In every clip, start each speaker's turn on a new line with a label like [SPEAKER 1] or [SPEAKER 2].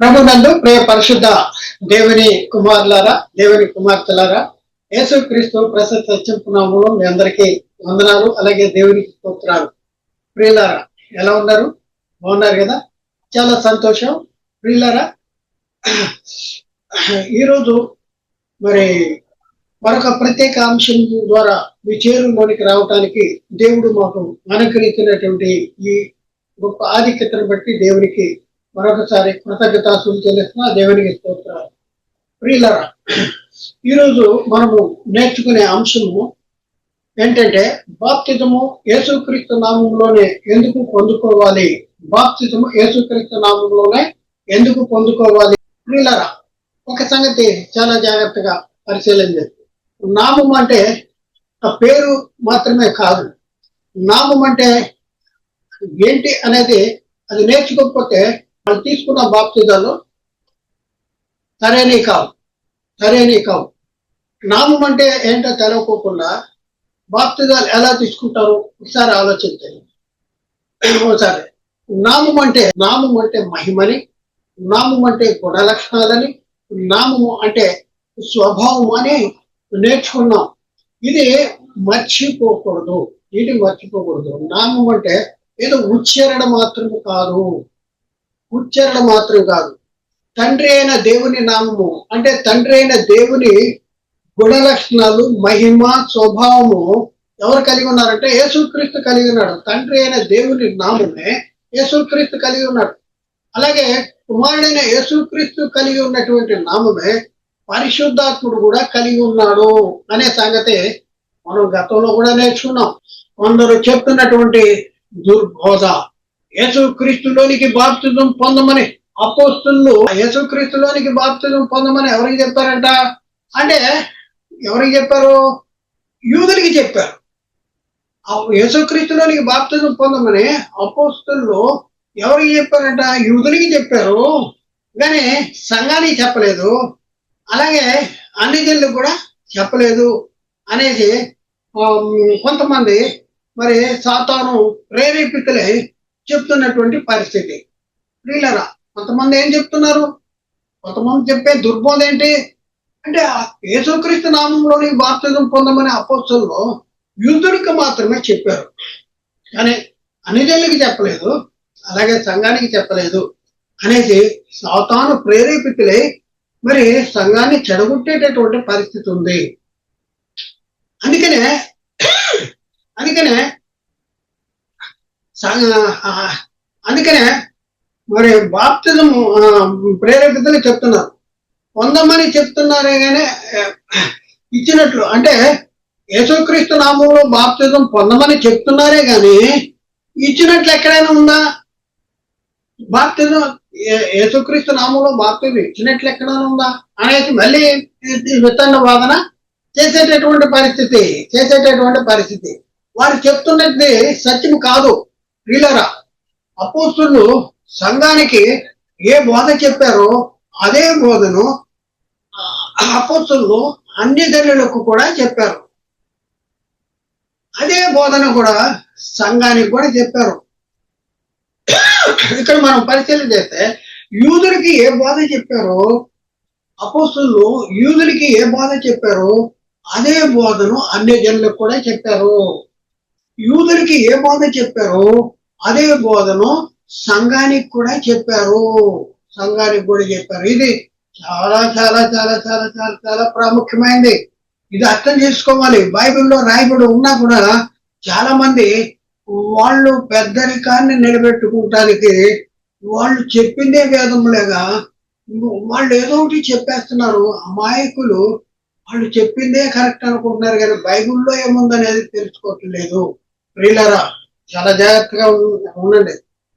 [SPEAKER 1] ప్రభునందు ప్రియ పరిశుద్ధ దేవుని కుమారులారా దేవుని కుమార్తెలారా యేసుక్రీస్తు ప్రసన్న సత్యంపునామంలో మీ అందరికీ వందనాలు అలాగే దేవునికి స్తోత్రాలు. ప్రియులారా ఎలా ఉన్నారు? బాగున్నారు కదా? చాలా సంతోషం. ప్రియులారా ఈరోజు మరి మరొక ప్రత్యేక అంశం ద్వారా మీ చేరులోనికి రావటానికి దేవుడు మాకు అనుకరించినటువంటి ఈ గొప్ప ఆధిక్యతను బట్టి దేవునికి మరొకసారి కృతజ్ఞతాసులు చెల్లిస్తున్నా దేవునికి స్తోత్రాలు. ప్రియులరా ఈరోజు మనము నేర్చుకునే అంశము ఏంటంటే బాప్తిజము యేసుక్రీస్తు నామంలోనే ఎందుకు పొందుకోవాలి? బాప్తిజము యేసుక్రీస్తు నామంలోనే ఎందుకు పొందుకోవాలి? ప్రియులరా ఒక సంగతి చాలా జాగ్రత్తగా పరిశీలన నామం అంటే ఆ పేరు మాత్రమే కాదు. నామం అంటే ఏంటి అనేది అది నేర్చుకోకపోతే వాళ్ళు తీసుకున్న బాప్తిజాలు సరైనవి కావు సరైనవి కావు నామం అంటే ఏంటో తెలవకోకుండా బాప్తిజాలు ఎలా తీసుకుంటారు ఒకసారి ఆలోచించండి. ఒకసారి నామం అంటే నామం అంటే మహిమని నామం అంటే గుణ లక్షణాలని నామము అంటే స్వభావం అని నేర్చుకున్నాం. ఇది మర్చిపోకూడదు ఇది మర్చిపోకూడదు. నామం అంటే ఏదో ఉచ్చారణ మాత్రం కాదు. ఉచ్చారణ మాత్రం కాదు. తండ్రి అయిన దేవుని నామము అంటే తండ్రి అయిన దేవుని గుణ లక్షణాలు మహిమ స్వభావము ఎవరు కలిగి ఉన్నారంటే యేసుక్రీస్తు కలిగి ఉన్నాడు. తండ్రి అయిన దేవుని నామమే యేసుక్రీస్తు కలిగి ఉన్నాడు. అలాగే కుమారుడైన యేసుక్రీస్తు కలిగి ఉన్నటువంటి నామమే పరిశుద్ధాత్ముడు కూడా కలిగి ఉన్నాడు అనే సంగతి మనం గతంలో కూడా నేర్చుకున్నాం. కొందరు చెప్తున్నటువంటి దుర్బోధ. యేసుక్రీస్తులోనికి బాప్తిజం పొందమని అపోస్తులు యేసుక్రీస్తులోనికి బాప్తిజం పొందమని ఎవరికి చెప్పారంట? అంటే ఎవరికి చెప్పారు? యూదులకి చెప్పారు. యేసుక్రీస్తులోనికి బాప్తిజం పొందమని అపోస్తులు ఎవరికి చెప్పారంట? యూదులకి చెప్పారు. కానీ సంఘానికి చెప్పలేదు. అలాగే అన్ని జనులకు కూడా చెప్పలేదు అనేసి కొంతమంది మరి సాతాను ప్రేరేపితులై చెప్తున్నటువంటి పరిస్థితి. ప్రియులరా కొంతమంది ఏం చెప్తున్నారు? కొంతమంది చెప్పే దుర్బోధ ఏంటి? అంటే ఆ యేసుక్రీస్తు నామంలోని బాప్తిజం పొందమని అపోత్సల్లో యూదుడికి మాత్రమే చెప్పారు. కానీ అన్నిజనులకి చెప్పలేదు అలాగే సంఘానికి చెప్పలేదు అనేసి సాతాను ప్రేరేపితులై మరి సంఘాన్ని చెడగొట్టేటటువంటి పరిస్థితి ఉంది. అందుకనే అందుకనే అందుకనే మరి బాప్తిజం ప్రేరేపితలు చెప్తున్నారు. పొందమని చెప్తున్నారే కానీ ఇచ్చినట్లు. అంటే యేసుక్రీస్తు నామంలో బాప్తిజం పొందమని చెప్తున్నారే కానీ ఇచ్చినట్లు ఎక్కడైనా ఉందా? బాప్తిజం యేసుక్రీస్తు నామంలో బాప్తిజం ఇచ్చినట్లు ఎక్కడైనా ఉందా? అనేది మళ్ళీ విత్తన వాదన చేసేటటువంటి పరిస్థితి చేసేటటువంటి పరిస్థితి. వారు చెప్తున్నది సత్యం కాదు. ప్రియులరా అపోస్తులు సంఘానికి ఏ బోధ చెప్పారో అదే బోధను అపోస్తులు అన్ని గనులకు కూడా చెప్పారు. అదే బోధన కూడా సంఘానికి కూడా చెప్పారు. ఇక్కడ మనం పరిశీలన చేస్తే యూదులకి ఏ బోధ చెప్పారో అపోస్తులు యూదులకి ఏ బోధ చెప్పారో అదే బోధను అన్ని జనులకు కూడా చెప్పారు. యూదులకి ఏ బోధ చెప్పారో అదే బోధను సంఘానికి కూడా చెప్పారు. సంఘానికి కూడా చెప్పారు. ఇది చాలా చాలా చాలా చాలా చాలా చాలా ప్రాముఖ్యమైనది ఇది అర్థం చేసుకోవాలి. బైబిల్లో రాయబడి ఉన్నా కూడా చాలా మంది వాళ్ళు పెద్దరికాన్ని నిలబెట్టుకుంటానికి వాళ్ళు చెప్పిందే వేదములేగా వాళ్ళు ఏదో ఒకటి చెప్పేస్తున్నారు. అమాయకులు వాళ్ళు చెప్పిందే కరెక్ట్ అనుకుంటున్నారు కానీ బైబిల్లో ఏముందనేది తెలుసుకోవట్లేదు. ప్రియులరా చాలా జాగ్రత్తగా ఉండండి.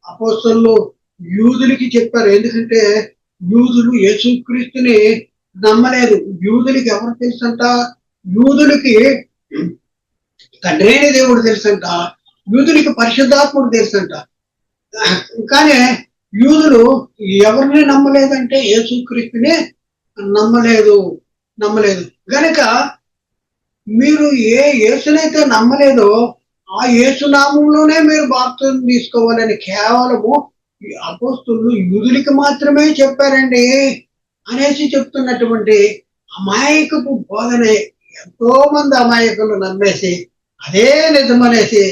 [SPEAKER 1] అపోస్తులు యూదులకి చెప్పారు. ఎందుకంటే యూదులు యేసుక్రీస్తుని నమ్మలేదు. యూదులకి ఎవరు తెలుసంట? యూదులకి తండ్రైన దేవుడు తెలుసంట. యూదులకి పరిశుద్ధాత్ముడు తెలుసంట. కానీ యూదులు ఎవరిని నమ్మలేదంటే యేసుక్రీస్తునే నమ్మలేదు. నమ్మలేదు. గనక మీరు ఏ యేసునైతే నమ్మలేదో ఆ యేసునామంలోనే మీరు బాప్తిజం తీసుకోవాలని కేవలము అపోస్తులు యూదులకి మాత్రమే చెప్పారండి అనేసి చెప్తున్నటువంటి అమాయకపు బోధనే ఎంతో మంది అమాయకులు నమ్మేసి అదే నిజమనేసి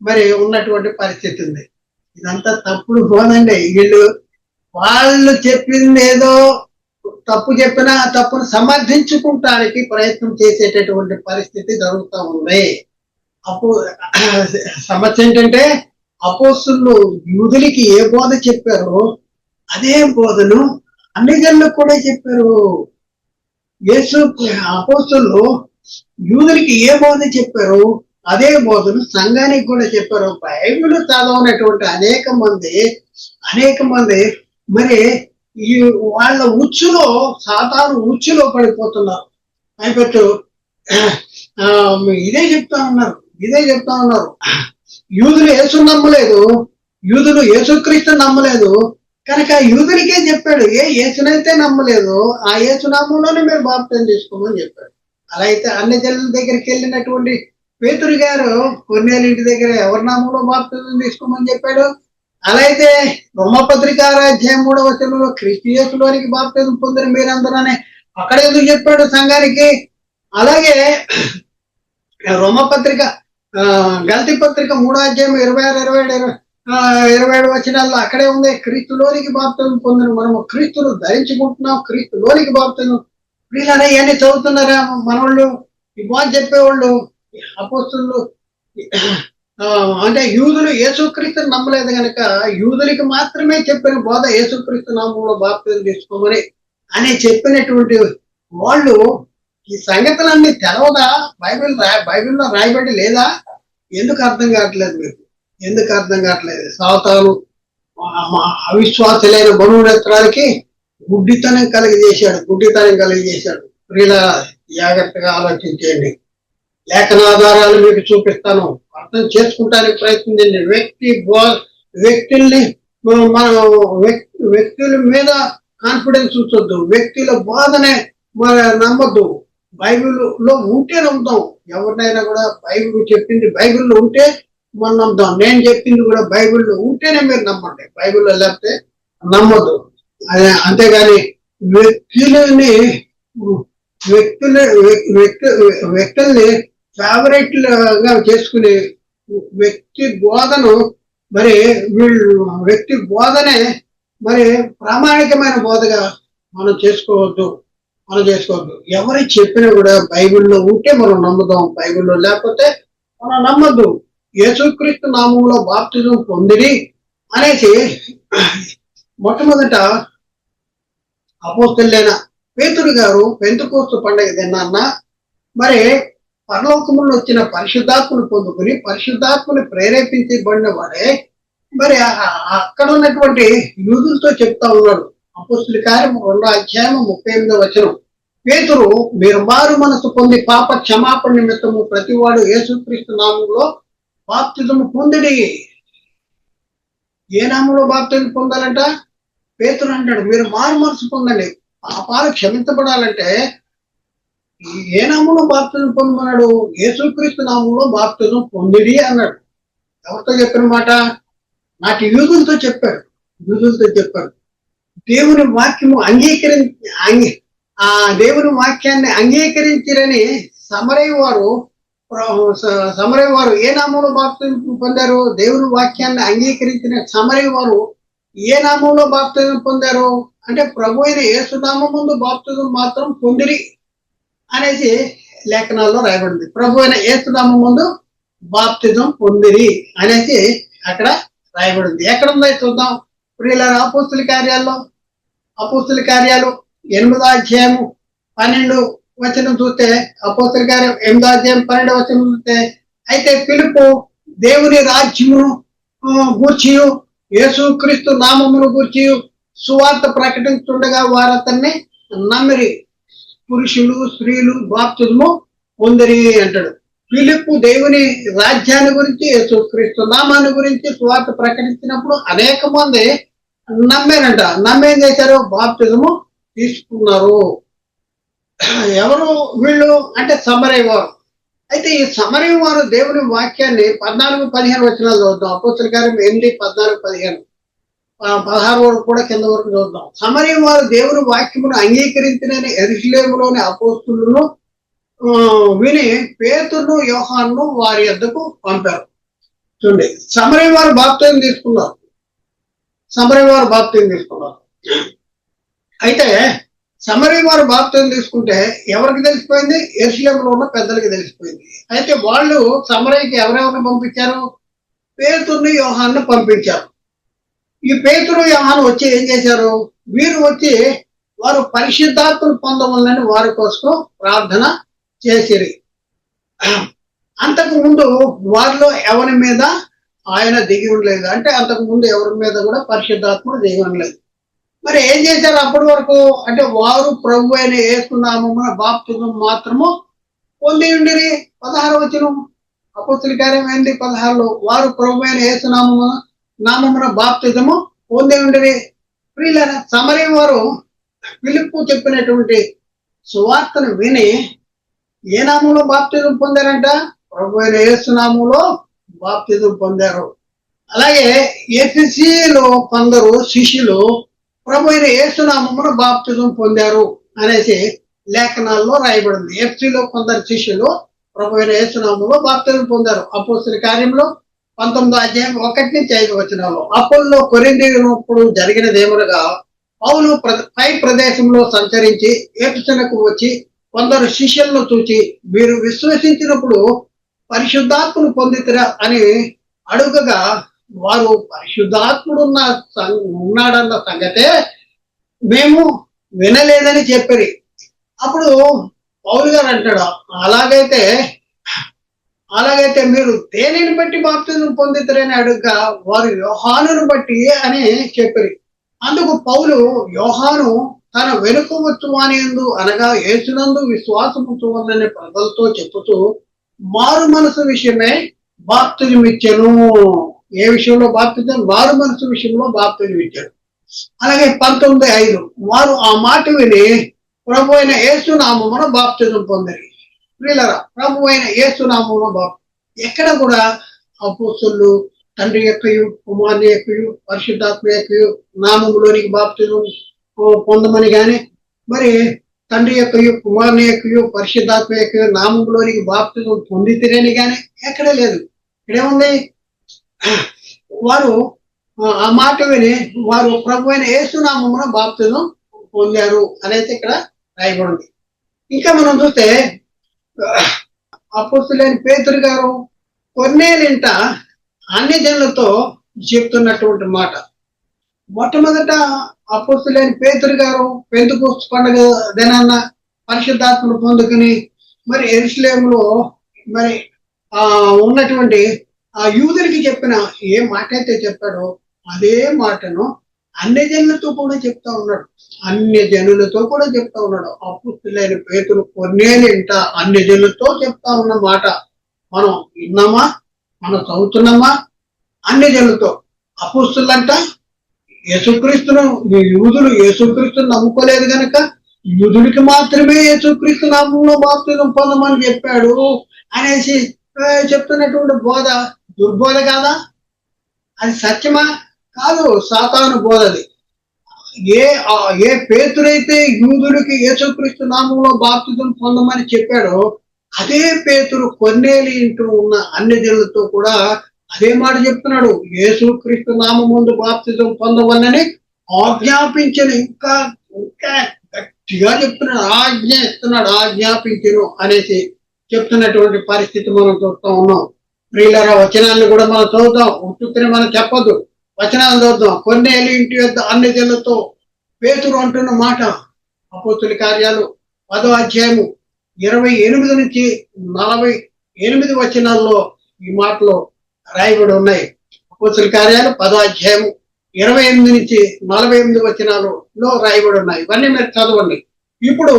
[SPEAKER 1] మరి ఉన్నటువంటి పరిస్థితి ఉంది. ఇదంతా తప్పుడు బోధండి. వీళ్ళు వాళ్ళు చెప్పింది ఏదో తప్పు చెప్పినా ఆ తప్పును సమర్థించుకుంటానికి ప్రయత్నం చేసేటటువంటి పరిస్థితి జరుగుతూ ఉంది. అపో సమస్య ఏంటంటే అపోస్తులు యూదులకి ఏ బోధ చెప్పారో అదే బోధను అన్ని కూడా చెప్పారు. యేసు అపోస్తులు యూదులకి ఏ బోధ చెప్పారు అదే బోధను సంఘానికి కూడా చెప్పారు. బైబిల్ చదవనటువంటి అనేక మంది అనేక మంది మరి ఈ వాళ్ళ ఉచ్చులో సాధారణ ఉచ్చులో పడిపోతున్నారు. అయిపోతూ ఆ, ఇదే చెప్తా ఉన్నారు. ఇదే చెప్తా ఉన్నారు. యూదులు యేసు నమ్మలేదు. యూదులు యేసుక్రీస్తు నమ్మలేదు. కనుక యూదులకే చెప్పాడు ఏ యేసునైతే నమ్మలేదు ఆ యేసు నామంలోనే మీరు బాప్తం తీసుకోమని చెప్పాడు. అలా అయితే అన్ని జనుల దగ్గరికి వెళ్ళినటువంటి పేతురు గారు కొన్నేళ్ళ ఇంటి దగ్గర ఎవరి నామంలో బాప్తం తీసుకోమని చెప్పాడు? అలా అయితే రోమపత్రికారాధ్యాయం అధ్యాయం మూడవ వచనంలో క్రిస్టియస్లోనికి బాప్తిజం పొందిన మీరందరనే అక్కడ ఎందుకు చెప్పాడు సంఘానికి? అలాగే రోమపత్రిక గల్తీ పత్రిక మూడో అధ్యాయం ఇరవై ఆరు ఇరవై ఏడు ఇరవై ఆ, ఇరవై ఏడు వచనాల్లో అక్కడే ఉంది క్రీస్తులోనికి బాప్తిజం పొందిన మనము క్రీస్తును ధరించుకుంటున్నాం క్రీస్తులోనికి బాప్తిజం. వీళ్ళనే ఇవన్నీ చదువుతున్నారా? మనవాళ్ళు ఈ బాగా చెప్పేవాళ్ళు అపోస్తులు ఆ, అంటే యూదులు యేసుక్రీస్తుని నమ్మలేదు కనుక యూదులకి మాత్రమే చెప్పిన బోధ యేసుక్రీస్తు నామంలో బాప్తిజం తీసుకోమని అని చెప్పినటువంటి వాళ్ళు ఈ సంగతులన్నీ తెలవదా? బైబిల్ రా బైబిల్లో రాయబడి లేదా? ఎందుకు అర్థం కావట్లేదు మీకు? ఎందుకు అర్థం కావట్లేదు? సావతాను అవిశ్వాసలైన బరువునెత్తడానికి గుడ్డితనం కలిగజేశాడు గుడ్డితనం కలిగజేశాడు ప్రియుల జాగ్రత్తగా ఆలోచించేయండి. లేఖనాధారాలు మీకు చూపిస్తాను. అర్థం చేసుకుంటానికి ప్రయత్నించండి వ్యక్తి బో- వ్యక్తుల్ని మనం వ్యక్- వ్యక్తుల మీద కాన్ఫిడెన్స్ ఉంచొద్దు. వ్యక్తుల బోధనే మన నమ్మద్దు. బైబిల్లో ఉంటే నమ్ముతాం. ఎవరినైనా కూడా బైబిల్ చెప్పింది బైబిల్లో ఉంటే మనం నమ్ముతాం. నేను చెప్పింది కూడా బైబిల్లో ఉంటేనే మీరు నమ్మండి. బైబిల్లో లేకపోతే నమ్మద్దు. అదే అంతేగాని వ్యక్తులని వ్యక్తుల వ్యక్తు వ్యక్తుల్ని ఫేవరెట్గా చేసుకుని వ్యక్తి బోధను మరి వీళ్ళు వ్యక్తి బోధనే మరి ప్రామాణికమైన బోధగా మనం చేసుకోవద్దు. మనం చేసుకోవద్దు. ఎవరు చెప్పినా కూడా బైబిల్లో ఉంటే మనం నమ్ముదాం బైబిల్లో. లేకపోతే మనం నమ్మద్దు. యేసుక్రీస్తు నామంలో బాప్తిజం పొందిరి అనేసి మొట్టమొదట అపోస్తులైన పేతురు గారు పెంతుకోస్తు పండగ తిన్నాన్న మరి పరలోకములు వచ్చిన పరిశుద్ధాత్మను పొందుకుని పరిశుద్ధాత్మని ప్రేరేపించబడిన వాడే. మరి అక్కడ ఉన్నటువంటి యూదులతో చెప్తా ఉన్నాడు. అపుస్తుల కార్యం రెండో అధ్యాయం ముప్పై ఎనిమిదో వచనం. పేతురు మీరు మారు మనసు పొంది పాప క్షమాపణ నిమిత్తము ప్రతివాడు యేసుక్రీస్తు నామంలో బాప్తిజము పొందిడి. ఏ నామంలో బాప్తిజం పొందాలంట? పేతురు అంటాడు మీరు మారు మనసు పొందండి. పాపాలు క్షమించబడాలంటే ఏ నామంలో బాప్తిజం పొందమన్నాడు? యేసుక్రీస్తు నామంలో బాప్తిజం పొందిడి అన్నాడు. ఎవరితో చెప్పిన మాట? నాటి యూదులతో చెప్పాడు. యూదులతో చెప్పాడు. దేవుని వాక్యము అంగీకరించి అంగీ ఆ దేవుని వాక్యాన్ని అంగీకరించిరని సమరయ్య వారు సమరయ్య వారు ఏ నామంలో బాప్తిజం పొందారు దేవుని వాక్యాన్ని అంగీకరించిన సమరయ్య వారు ఏ నామంలో బాప్తిజం పొందారు అంటే ప్రభు అయిన యేసునామం ముందు బాప్తిజం మాత్రం పొందిరి అనేసి లేఖనాల్లో రాయబడింది. ప్రభు అయిన యేసునామం ముందు బాప్తిజం పొందిరి అనేసి అక్కడ రాయబడింది. ఎక్కడ ఉందో చూద్దాం. ప్రియుల ఆపోస్తుల కార్యాల్లో అపోస్తుల కార్యాలు ఎనిమిదో అధ్యాయము పన్నెండు వచనం చూస్తే అపోస్తుల కార్యం ఎనిమిదో అధ్యాయం పన్నెండు వచనం చూస్తే అయితే పిలుపు దేవుని రాజ్యమును ఆ, గూర్చియు యేసుక్రీస్తు నామమును గూర్చి సువార్త ప్రకటించుండగా వారు అతన్ని నమ్మిరి. పురుషులు స్త్రీలు బాప్తులము పొందిరి అంటాడు. పిలుపు దేవుని రాజ్యాన్ని గురించి యేసుక్రీస్తు నామాన్ని గురించి సువార్త ప్రకటించినప్పుడు అనేక మంది నమ్మేనంట. నమ్మేం చేశారు? బాప్తిజము తీసుకున్నారు. ఎవరు వీళ్ళు? అంటే సమరయ్య వారు. అయితే ఈ సమరయ్య వారు దేవుని వాక్యాన్ని పద్నాలుగు పదిహేను వచనాలు చూద్దాం అపోస్తుల కార్యం ఎనిమిది పద్నాలుగు పదిహేను. పదహారు వరకు కూడా కింద వరకు చూద్దాం సమరీ వారు దేవుని వాక్యమును అంగీకరించిన ఎరుసలేములోని అపోస్తులను విని పేతును యోహాన్ను వారి యొద్దకు పంపారు. చూడండి. సమరీ వారు బాప్తీయం తీసుకున్నారు. సమరయ్య వారు బాప్తీని తీసుకున్నారు. అయితే సమరయ్య వారు బాప్తీని తీసుకుంటే ఎవరికి తెలిసిపోయింది? ఎరుసలేములో ఉన్న పెద్దలకి తెలిసిపోయింది. అయితే వాళ్ళు సమరయ్యకి ఎవరెవరిని పంపించారు? పేతుర్ని యోహాన్ని పంపించారు. ఈ పేతురు యోహాను వచ్చి ఏం చేశారు? వీరు వచ్చి వారు పరిశుద్ధాత్మను పొందవాలని వారి కోసం ప్రార్థన చేసిరి. అంతకు ముందు వారిలో ఎవరి మీద ఆయన దిగి ఉండలేదు అంటే అంతకు ముందు ఎవరి మీద కూడా పరిశుద్ధాత్ముడు దిగి ఉండలేదు మరి ఏం చేశారు అప్పటి వరకు? అంటే వారు ప్రభు అయిన ఏసునామమున బాప్తిజం మాత్రము పొంది ఉండిరి. పదహారు వచ్చిన అపోస్తుల కార్యం ఏంది పదహారులో వారు ప్రభు అయిన ఏసునామమున నామమున బాప్తిజము పొంది ఉండిరి. ప్రియులైన సమరీ వారు పిలుపు చెప్పినటువంటి సువార్తను విని ఏ నామంలో బాప్తిజం పొందారంట? ప్రభు అయిన యేసునామంలో బాప్తిజం పొందారు. అలాగే ఎఫ్సిలో కొందరు శిష్యులు ప్రభు అయిన యేసునామమున బాప్తిజం పొందారు అనేసి లేఖనాల్లో రాయబడింది. ఎఫ్సిలో కొందరు శిష్యులు ప్రభు అయిన యేసునామంలో బాప్తిజం పొందారు. అపోస్తుల కార్యంలో పంతొమ్మిదో అధ్యాయం ఒకటి నుంచి ఐదు వచనాలు అపోల్లో కొరిందినప్పుడు జరిగినదేమనగా పౌలు ప్ర- పై ప్రదేశంలో సంచరించి ఏపుసనకు వచ్చి కొందరు శిష్యులను చూచి మీరు విశ్వసించినప్పుడు పరిశుద్ధాత్మను పొందితరా అని అడుగగా వారు పరిశుద్ధాత్ముడున్న సం- ఉన్నాడన్న సంగతే మేము వినలేదని చెప్పిరి. అప్పుడు పౌలు గారు అంటాడు అలాగైతే అలాగైతే మీరు దేనిని బట్టి బాప్తిజం పొందితరని అడుగగా వారు యోహానును బట్టి అని చెప్పిరి. అందుకు పౌలు యోహాను తన వెనుక వచ్చువానియందు అనగా ఏసునందు విశ్వాసముంచు వల్లనే ప్రజలతో చెప్పుతూ మారు మనసు విషయమే బాప్తిజం ఇచ్చాను ఏ విషయంలో బాప్తిజం? మారు మనసు విషయంలో బాప్తిజం ఇచ్చాడు అలాగే పంతొమ్మిది ఐదు వారు ఆ మాట విని ప్రభు అయిన ఏసునామమున బాప్తిజం పొందరు. వీళ్ళరా ప్రభు అయిన ఏసునామమున బాప్ ఎక్కడ కూడా అపోస్తులు తండ్రి యొక్కయు కుమారుని యొక్కయు పరిశుద్ధాత్మ యొక్కయు నామములోనికి బాప్తిజం పొందమని గాని మరి తండ్రి యొక్కయు కుమారుని యొక్కయు పరిశుద్ధాత్మ యొక్క నామంలోనికి బాప్తిజం పొందితేనే కానీ ఎక్కడ లేదు. ఇక్కడేముంది? వారు ఆ, మాట విని వారు ప్రభు అయిన యేసునామమున బాప్తిజం పొందారు అనేది ఇక్కడ రాయబడింది. ఇంకా మనం చూస్తే అపోస్తులైన పేతురు గారు కొన్నేలింట అన్ని జనులతో చెప్తున్నటువంటి మాట. మొట్టమొదట అపోస్తులేని పేతురు గారు పెంతుకోస్తు పండుగ దినాన్న పరిశుద్ధాత్మను పొందుకుని మరి ఎరుసలేములో మరి ఆ ఉన్నటువంటి ఆ యూదులకి చెప్పిన ఏ మాట అయితే చెప్పాడో అదే మాటను అన్ని జనులతో కూడా చెప్తా ఉన్నాడు. అన్ని జనులతో కూడా చెప్తా ఉన్నాడు. అపుస్తులైన పేతులు కొన్నేలింట అన్ని జనులతో చెప్తా ఉన్న మాట. మనం విన్నామా? మనం చదువుతున్నామా? అన్ని జనులతో. అపుస్తులంట యేసుక్రీస్తును యూదులు యేసుక్రీస్తును నమ్ముకోలేదు గనక యూదుడికి మాత్రమే యేసుక్రీస్తు నామంలో బాప్తిజం పొందమని చెప్పాడు అనేసి చెప్తున్నటువంటి బోధ దుర్బోధ కాదా? అది సత్యమా? కాదు సాతాను బోధది. ఏ ఏ పేతురైతే యూదుడికి యేసుక్రీస్తు నామంలో బాప్తిజం పొందమని చెప్పాడో అదే పేతురు కొన్నేలి ఇంటూ ఉన్న అన్ని జనులతో కూడా అదే మాట చెప్తున్నాడు. యేసుక్రీస్తు నామందు ముందు బాప్తిజం పొందవన్నని ఆజ్ఞాపించిన. ఇంకా ఇంకా గట్టిగా చెప్తున్నాడు. ఆజ్ఞ ఇస్తున్నాడు. ఆజ్ఞాపించను అనేసి చెప్తున్నటువంటి పరిస్థితి మనం చూస్తూ ఉన్నాం. ప్రియులర వచనాన్ని కూడా మనం చదువుతాం. ఉత్తుని మనం చెప్పదు వచనాలు చదువుతాం. కొన్నేళ్ళు ఇంటి వద్ద అన్ని జనులతో పేతురు అంటున్న మాట అపోతుల కార్యాలు పదో అధ్యాయము ఇరవై ఎనిమిది నుంచి నలభై ఎనిమిది వచనాల్లో ఈ మాటలు రాయబడి ఉన్నాయి. అపోతుల కార్యాలు పదో ఇరవై ఎనిమిది నుంచి నలభై ఎనిమిది వచనాలలో రాయబడి ఉన్నాయి. ఇవన్నీ మీరు చదవండి. ఇప్పుడు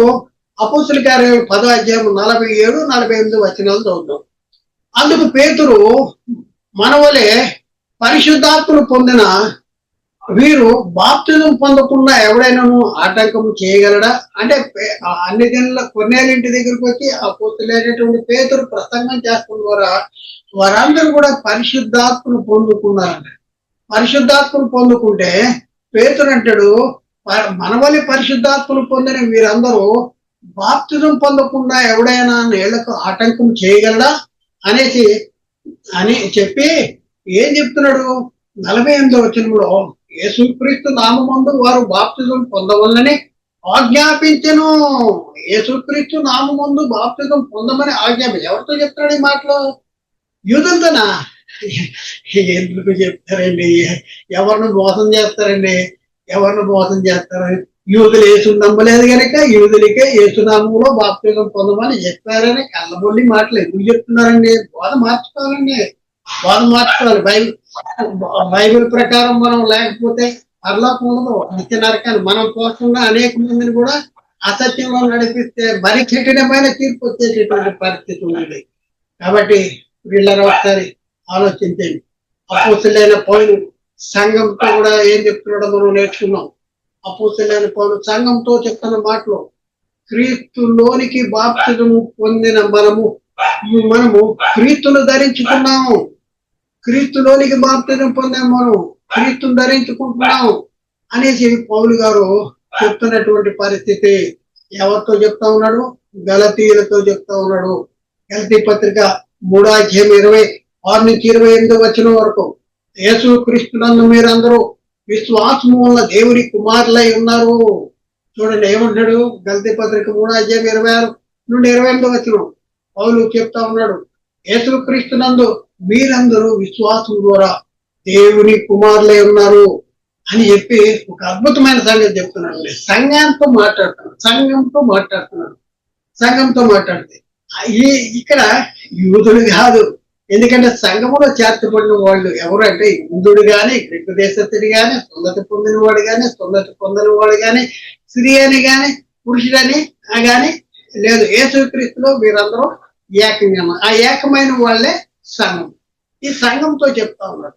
[SPEAKER 1] అపోస్తుల కార్యాలు పదో అధ్యాయం నలభై ఏడు నలభై ఎనిమిది వచనాలు చదువుతాం. అందుకు పేతురు మనవలే పరిశుద్ధాత్మను పొందిన వీరు బాప్తిజం పొందకుండా ఎవడైనాను ఆటంకం చేయగలడా? అంటే అన్ని ఆ కొన్నేళ్ళ ఇంటి దగ్గరికి వచ్చి ఆ పొత్తులేనటువంటి పేతురు ప్రసంగం చేస్తున్న ద్వారా వారందరూ కూడా పరిశుద్ధాత్మను పొందుకున్నారంట పరిశుద్ధాత్మను పొందుకుంటే పేతురు అంటాడు మనవలి పరిశుద్ధాత్మను పొందిన వీరందరూ బాప్తిజం పొందకుండా ఎవడైనా నీళ్ళకు ఆటంకం చేయగలడా? అనేసి అని చెప్పి ఏం చెప్తున్నాడు? నలభై ఎనిమిదో వచనంలో యేసుక్రీస్తు నామందు వారు బాప్తిజం పొందవల్లని ఆజ్ఞాపించను. యేసుక్రీస్తు నామందు బాప్తిజం పొందమని ఆజ్ఞాపి ఎవరితో చెప్తున్నాడు ఈ మాటలు? యూదులతోన ఎందుకు చెప్తారండి? ఎవరిని మోసం చేస్తారండి? ఎవరిని మోసం చేస్తారు? యూదులు యేసు నమ్మలేదు కనుక యూదులకే ఏసునామంలో బాప్తిజం పొందమని చెప్పారని కళ్ళబొల్లి మాటలు ఎందుకు చెప్తున్నారండి? బోధ మార్చుకోవాలండి. బోధ మార్చుకోవాలి. బైబిల్ బైబిల్ ప్రకారం మనం లేకపోతే పరలోకం ఉండదు. నిత్య నరకాన్ని మనం పోకుండా అనేక మందిని కూడా అసత్యంలో నడిపిస్తే మరి కఠినమైన తీర్పు వచ్చేటటువంటి పరిస్థితి ఉంది. కాబట్టి వీళ్ళని ఒకసారి ఆలోచించండి. అపోసలైన పౌలు సంఘంతో కూడా ఏం చెప్తున్నాడో మనం నేర్చుకున్నాం. అపోసలైన పౌలు సంఘంతో చెప్తున్న మాటలు క్రీస్తులోనికి బాప్తిజము పొందిన మనము మనము క్రీస్తును ధరించుకున్నాము. క్రీస్తులోనికి బాప్తిజం పొందాము మనం క్రీస్తును ధరించుకుంటున్నాము అనేసి పౌలు గారు చెప్తున్నటువంటి పరిస్థితి ఎవరితో చెప్తా ఉన్నాడు? గలతీయులతో చెప్తా ఉన్నాడు. గలతీ పత్రిక మూడో అధ్యాయం ఇరవై ఆరు నుంచి ఇరవై ఎనిమిది వచ్చిన వరకు యేసు క్రీస్తునందు మీరందరూ విశ్వాసము వల్ల దేవుని కుమారులై ఉన్నారు. చూడండి ఏమంటాడు గలతీ పత్రిక మూడో అధ్యాయం ఇరవై ఆరు నుండి ఇరవై ఎనిమిది వచ్చిన పౌలు చెప్తా ఉన్నాడు. యేసు క్రీస్తునందు మీరందరూ విశ్వాసం ద్వారా దేవుని కుమారులై ఉన్నారు అని చెప్పి ఒక అద్భుతమైన సంగతి చెప్తున్నాడు. సంఘంతో మాట్లాడుతున్నాడు. సంఘంతో మాట్లాడుతున్నాడు. సంఘంతో మాట్లాడితే ఈ ఇక్కడ యూదుడు కాదు. ఎందుకంటే సంఘములో చేర్చబడిన వాళ్ళు ఎవరు అంటే హిందుడు కానీ గ్రీకు దేశస్తుడు కానీ సున్నతి పొందిన వాడు కానీ సున్నతి పొందిన వాడు కానీ స్త్రీ అని గాని పురుషుడని కానీ లేదు యేసుక్రీస్తులో వీరందరూ ఏకంగా ఆ ఏకమైన వాళ్ళే సంఘం. ఈ సంఘంతో చెప్తా ఉన్నారు.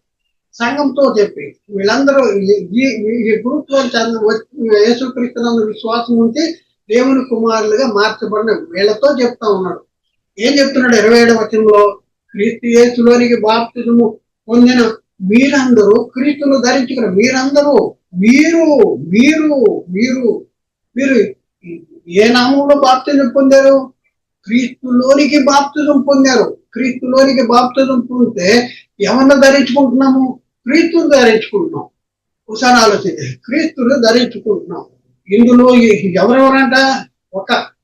[SPEAKER 1] సంఘంతో చెప్పి వీళ్ళందరూ ఈ- చంద్ర ఈ గ్రూప్లో యేసుక్రీస్తునందు విశ్వాసం ఉంచి దేవుని కుమారులుగా మార్చబడిన వీళ్ళతో చెప్తా ఉన్నాడు ఏం చెప్తున్నాడు ఇరవై ఏడవ వచనంలో? క్రీస్తు యేసులోనికి బాప్తిజము పొందిన మీరందరూ క్రీస్తును ధరించుకున్న మీరందరూ మీరు మీరు మీరు మీరు ఏ నామంలో బాప్తిజం పొందారు? క్రీస్తులోనికి బాప్తిజం పొందారు. క్రీస్తులోనికి బాప్తిజం పొందితే ఎవరిని ధరించుకుంటున్నాము? క్రీస్తుని ధరించుకుంటున్నాం. ఒకసారి ఆలోచించండి. క్రీస్తుని ధరించుకుంటున్నాం. ఇందులో ఎవరెవరంట? ఒక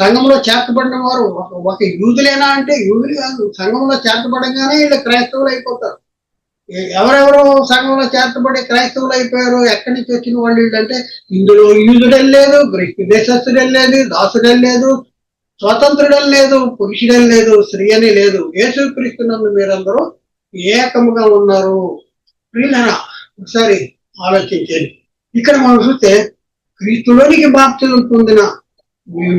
[SPEAKER 1] సంఘంలో చేర్చబడిన వారు ఒక యూదులేనా అంటే యూదులు కాదు. సంఘంలో చేర్చబడంగానే వీళ్ళు క్రైస్తవులు అయిపోతారు. ఎవరెవరు సంఘంలో చేర్చబడి క్రైస్తవులు అయిపోయారు ఎక్కడి నుంచి వచ్చిన వాళ్ళు వీళ్ళంటే ఇందులో యూదుడని లేదు గ్రీకు లేదు దాసుడని లేదు స్వతంత్రుడని లేదు పురుషుడే లేదు స్త్రీ అని లేదు. యేసుక్రీస్తునందు మీరందరూ ఏకముగా ఉన్నారు. ప్రియులరా ఒకసారి ఆలోచించండి ఇక్కడ మనం చూస్తే క్రీస్తులోనికి బాప్తిజం పొందిన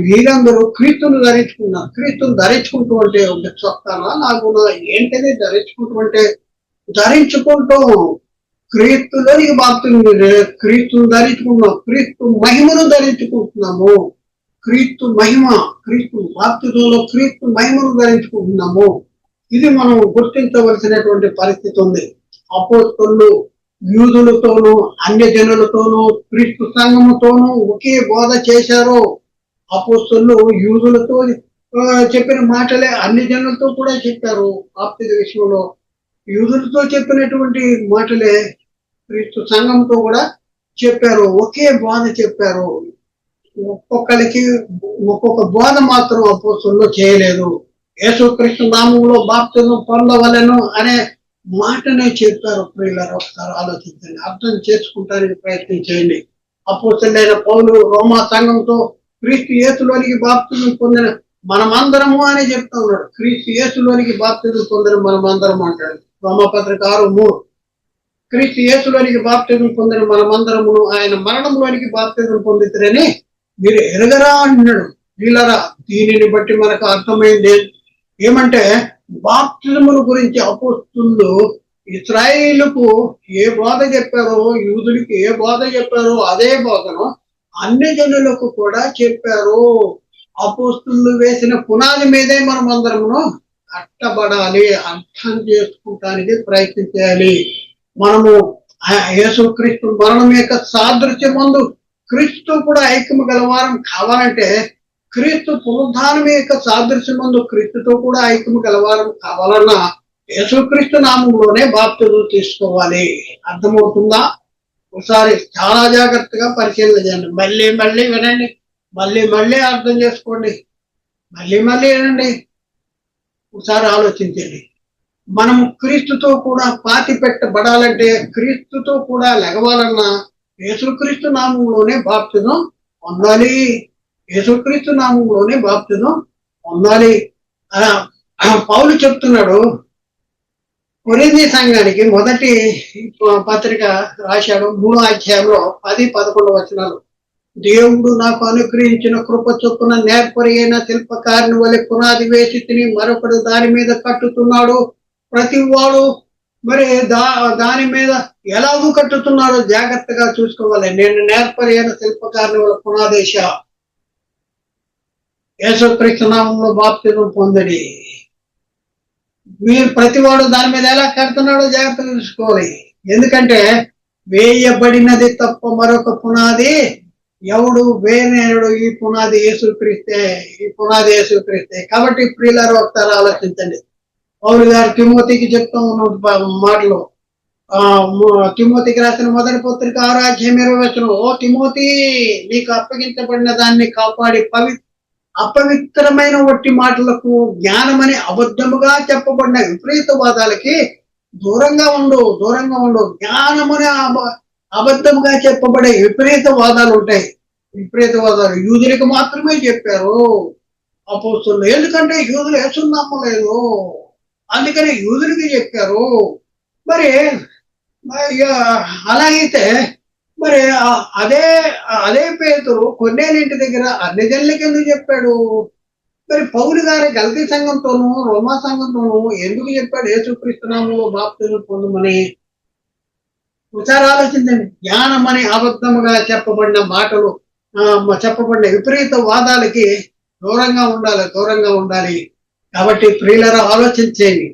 [SPEAKER 1] వీరందరూ క్రీస్తును ధరించుకున్నారు క్రీస్తును ధరించుకుంటూ అంటే ఒక చొక్కానా నాగునా ఏంటనే ధరించుకుంటూ అంటే ధరించుకుంటూ క్రీస్తులోనికి బాప్తిజం క్రీస్తును ధరించుకున్నాం క్రీస్తు మహిమను ధరించుకుంటున్నాము. క్రీస్తు మహిమ క్రీస్తు బాప్తిజంలో క్రీస్తు మహిమను ధరించుకుంటున్నాము. ఇది మనం గుర్తించవలసినటువంటి పరిస్థితి ఉంది. అపోస్తులు యూదులతోనూ అన్య జనులతోనూ క్రీస్తు సంఘముతోనూ ఒకే బోధ చేశారు. అపోస్తులు యూదులతో చెప్పిన మాటలే అన్ని జనులతో కూడా చెప్పారు ఆప్తిక విషయంలో. యూదులతో చెప్పినటువంటి మాటలే క్రీస్తు సంఘంతో కూడా చెప్పారు ఒకే బోధ చెప్పారు. ఒక్కొక్కరికి ఒక్కొక్క బోధ మాత్రం అపోస్తుల్లో చేయలేదు. యేసుక్రీస్తు నామంలో బాప్తిజం పొందవలను అనే మాటనే చెప్పారు ప్రియులారు ఒకసారి ఆలోచించండి. అర్థం చేసుకుంటానికి ప్రయత్నం చేయండి. అపోస్తులైన పౌలు రోమా సంఘంతో క్రీస్తు యేసులోనికి బాప్తిజం పొందిన మనమందరము అని చెప్తా ఉన్నాడు. క్రీస్తు యేసులోనికి బాప్తిజం పొందిన మనమందరం అంటాడు. రోమపత్రిక ఆరు మూడు. క్రీస్తు యేసులోనికి బాప్తిజం పొందిన మనమందరమును ఆయన మరణంలోనికి బాప్తిజం పొందితురని మీరు ఎరగరా అంటున్నాడు. వీళ్ళరా దీనిని బట్టి మనకు అర్థమైంది ఏమంటే బాప్తిజముల గురించి అపోస్తులు ఇస్రాయిలకు ఏ బోధ చెప్పారో యూదులకి ఏ బోధ చెప్పారో అదే బోధను అన్ని జనులకు కూడా చెప్పారు. అపోస్తులు వేసిన పునాది మీదే మనం అందరమును కట్టబడాలి అర్థం చేసుకుంటానికి ప్రయత్నం చేయాలి. మనము యేసుక్రీస్తు మరణం యొక్క సాదృశ్యం ముందు క్రీస్తు కూడా ఐక్యము గలవారం కావాలంటే క్రీస్తు పునరుద్ధానం యొక్క సాదృశ్యం ముందు క్రీస్తుతో కూడా ఐక్యము గలవారం కావాలన్నా యేసుక్రీస్తు నామంలోనే బాప్తులు తీసుకోవాలి. అర్థమవుతుందా? ఒకసారి చాలా జాగ్రత్తగా పరిశీలన చేయండి. మళ్ళీ మళ్ళీ వినండి. మళ్ళీ మళ్ళీ అర్థం చేసుకోండి. మళ్ళీ మళ్ళీ వినండి. ఒకసారి ఆలోచించండి. మనం క్రీస్తుతో కూడా పాతి పెట్టబడాలంటే క్రీస్తుతో కూడా లెగవాలన్నా యేసుక్రీస్తు నామంలోనే బాప్తిజం పొందాలి. యేసుక్రీస్తు నామంలోనే బాప్తిజం పొందాలి. ఆ, పౌలు చెప్తున్నాడు కొరింది సంఘానికి మొదటి పత్రిక రాశాడు మూడో అధ్యాయంలో పది పదకొండు వచనాలు. దేవుడు నాకు అనుగ్రహించిన కృప చొప్పున నేర్పరి అయిన శిల్పకారిని వలె పునాది వేసి తిని మరొకడు దాని మీద కట్టుతున్నాడు. ప్రతి వాడు మరి దా దాని మీద ఎలాగూ కట్టుతున్నాడో జాగ్రత్తగా చూసుకోవాలి. నేను నేర్పరి అయిన శిల్పకారిని వల్ల పునాదేశ. యేసుక్రీస్తు నామంలో బాప్తిజం పొందడి. మీరు ప్రతివాడు దాని మీద ఎలా కడుతున్నాడో జాగ్రత్తగా చూసుకోవాలి ఎందుకంటే వేయబడినది తప్ప మరొక పునాది ఎవడు వేనేడు ఈ పునాది యేసుక్రీస్తే ఈ పునాది యేసుక్రీస్తే. కాబట్టి ప్రియులారు ఒకసారి ఆలోచించండి. పౌరు గారు తిమోతికి చెప్తూ ఉన్న మాటలు. ఆ తిమోతికి రాసిన మొదటి పత్రిక ఆరాధ్యం ఇరవై ఓ తిమోతి నీకు అప్పగించబడిన దాన్ని కాపాడి పవిత్ర అపవిత్రమైన వట్టి మాటలకు జ్ఞానమని అబద్ధముగా చెప్పబడిన విపరీతవాదాలకి దూరంగా ఉండు దూరంగా ఉండు. జ్ఞానమని అబ- అబద్ధముగా చెప్పబడే విపరీత వాదాలు ఉంటాయి. విపరీత వాదాలు యూదులకు మాత్రమే చెప్పారు. అపోస్తులు ఎందుకంటే యూదులు యేసుని లేదు. అందుకని యూదులకి చెప్పారు. మరి అలాగైతే మరి అదే అదే పేతురు కొన్నేలింటి దగ్గర అన్ని జనులకి ఎందుకు చెప్పాడు? మరి పౌరు గారి గల్తీ సంఘంతోనూ రోమా సంఘంతోనూ ఎందుకు చెప్పాడు? యేసుక్రీస్తునాము బాప్తిజం పొందమని. ఒకసారి ఆలోచించండి. జ్ఞానం అని అబద్ధముగా చెప్పబడిన మాటలు చెప్పబడిన విపరీత వాదాలకి దూరంగా ఉండాలి దూరంగా ఉండాలి. కాబట్టి ప్రియులరా ఆలోచించేయండి.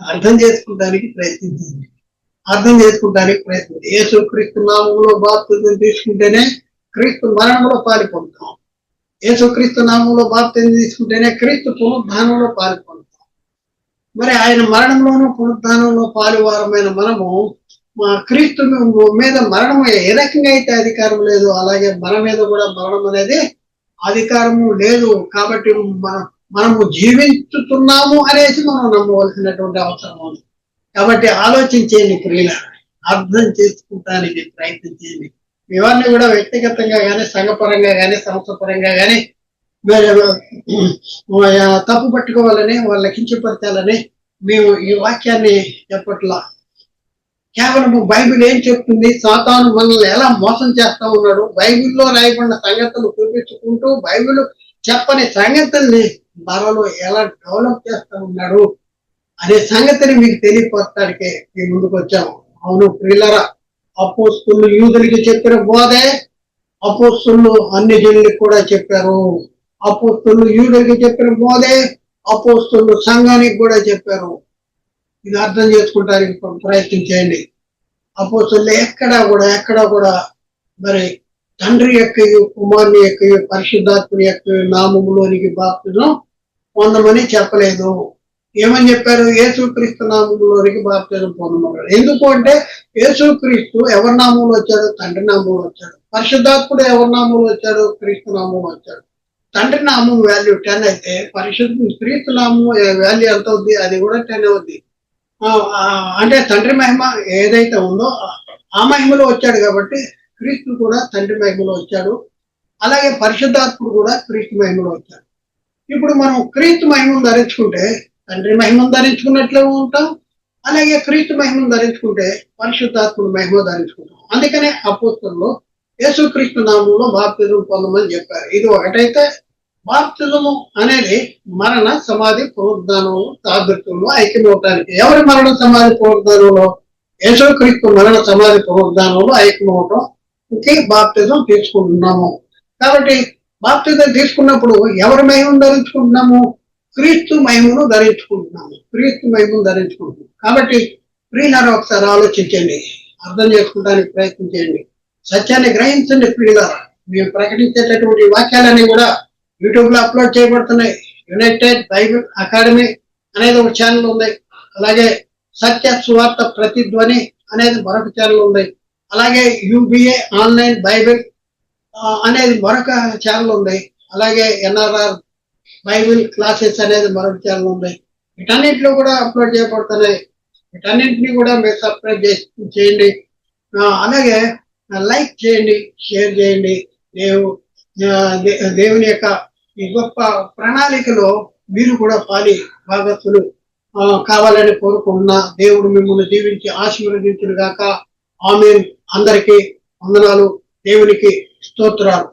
[SPEAKER 1] అర్థం చేసుకోవడానికి ప్రయత్నించండి. అర్థం చేసుకోవడానికి ప్రయత్నం యేసు క్రీస్తు నామంలో బాప్తిజం తీసుకుంటేనే క్రీస్తు మరణంలో పాలు యేసు క్రీస్తు నామంలో బాప్తిజం తీసుకుంటేనే క్రీస్తు పునరుద్ధానంలో పాలు మరి ఆయన మరణంలోనూ పునరుద్ధానంలో పాలువారమైన మనము మా క్రీస్తు మీద మరణం ఏ రకంగా అయితే అధికారం లేదు అలాగే మన మీద కూడా మరణం అనేది అధికారము లేదు కాబట్టి మనం మనము జీవించుతున్నాము అనేసి మనం నమ్మవలసినటువంటి అవసరం ఉంది. కాబట్టి ఆలోచించేయండి ప్రియుల అర్థం చేసుకుంటానికి ప్రయత్నం చేయండి ఇవన్నీ కూడా వ్యక్తిగతంగా కానీ సంఘపరంగా కానీ సంస్థపరంగా కానీ తప్పు పట్టుకోవాలని వాళ్ళ కించపరచాలని మేము ఈ వాక్యాన్ని చెప్పట్లా కేవలం బైబిల్ ఏం చెప్తుంది? సాతాను మనల్ని ఎలా మోసం చేస్తా ఉన్నాడు? బైబిల్లో రాయబడిన సంగతులు చూపించుకుంటూ బైబిల్ చెప్పని సంగతుల్ని మనలో ఎలా డెవలప్ చేస్తా ఉన్నాడు? అనే సంగతిని మీకు తెలియపరచడానికే మీ ముందుకు వచ్చాము. అవును ప్రియులరా అపోస్తులు యూదులకి చెప్పిన బోధే అపోస్తులు అన్ని జనులకు కూడా చెప్పారు. అపోస్తులు యూదులకి చెప్పిన బోధే అపోస్తులు సంఘానికి కూడా చెప్పారు. ఇది అర్థం చేసుకుంటానికి ప్రయత్నం చేయండి. అపోస్తులు ఎక్కడా కూడా ఎక్కడా కూడా మరి తండ్రి యొక్క కుమారుని యొక్క పరిశుద్ధాత్మని యొక్క నామములోనికి బాప్తిజం పొందమని చెప్పలేదు. ఏమని చెప్పారు? యేసుక్రీస్తు నామంలోనికి బాప్తిజం పొందమన్నారు ఎందుకు అంటే యేసుక్రీస్తు ఎవరి నామంలో వచ్చాడు? తండ్రి నామంలో వచ్చాడు. పరిశుద్ధాత్ముడు ఎవరి నామంలో వచ్చాడు? క్రీస్తు నామంలో వచ్చాడు. తండ్రి నామం వాల్యూ టెన్ అయితే పరిశుద్ధ క్రీస్తు నామం వాల్యూ ఎంత అవుద్ది? అది కూడా టెన్ అవుద్ది. అంటే తండ్రి మహిమ ఏదైతే ఉందో ఆ- ఆ మహిమలో వచ్చాడు కాబట్టి క్రీస్తు కూడా తండ్రి మహిమలో వచ్చాడు. అలాగే పరిశుద్ధాత్ముడు కూడా క్రీస్తు మహిమలో వచ్చాడు. ఇప్పుడు మనం క్రీస్తు మహిమను ధరించుకుంటే తండ్రి మహిమను ధరించుకున్నట్లే ఉంటాం. అలాగే క్రీస్తు మహిమను ధరించుకుంటే పరిశుద్ధాత్ముడు మహిమ ధరించుకుంటాం. అందుకనే అపోస్తుల్లో యేసుక్రీస్తు నామంలో బాప్తిజం పొందమని చెప్పారు. ఇది ఒకటైతే బాప్తిజము అనేది మరణ సమాధి పునరుద్ధానంలో సాదృశ్యంలో ఐక్యమవటానికి ఎవరి మరణ సమాధి పునరుద్ధానంలో? యేసుక్రీస్తు మరణ సమాధి పునరుద్ధానంలో ఐక్యమవటం కి బాప్తిజం తీసుకుంటున్నాము. కాబట్టి బాప్తిజం తీసుకున్నప్పుడు ఎవరి మహిమను ధరించుకుంటున్నాము? క్రీస్తు మహిమను ధరించుకుంటున్నాము క్రీస్తు మహిమను ధరించుకుంటున్నాం కాబట్టి ప్రియులారా ఒకసారి ఆలోచించండి. అర్థం చేసుకోవడానికి ప్రయత్నం చేయండి. సత్యాన్ని గ్రహించండి ప్రియులారా. మేము ప్రకటించేటటువంటి వాక్యాలన్నీ కూడా యూట్యూబ్లో అప్లోడ్ చేయబడుతున్నాయి. యునైటెడ్ బైబిల్ అకాడమీ అనేది ఒక ఛానల్ ఉంది. అలాగే సత్య సువార్త ప్రతిధ్వని అనేది మరొక ఛానల్ ఉంది. అలాగే యూబిఏ ఆన్లైన్ బైబిల్ అనేది మరొక ఛానల్ ఉంది. అలాగే ఎన్ఆర్ఆర్ బైబిల్ క్లాసెస్ అనేది మరొక ఛానల్ ఉన్నాయి. వీటన్నింటిలో కూడా అప్లోడ్ చేయబడుతున్నాయి. వీటన్నింటినీ కూడా మీరు సబ్స్క్రైబ్ చేసి చేయండి. అలాగే లైక్ చేయండి షేర్ చేయండి. దేవు దేవుని యొక్క ఈ గొప్ప ప్రణాళికలో మీరు కూడా పాలి భాగస్తులు కావాలని కోరుకుంటున్నా. దేవుడు మిమ్మల్ని దీవించి ఆశీర్వదించుడుగాక ఆమె అందరికీ వందనాలు. దేవునికి స్తోత్రాలు.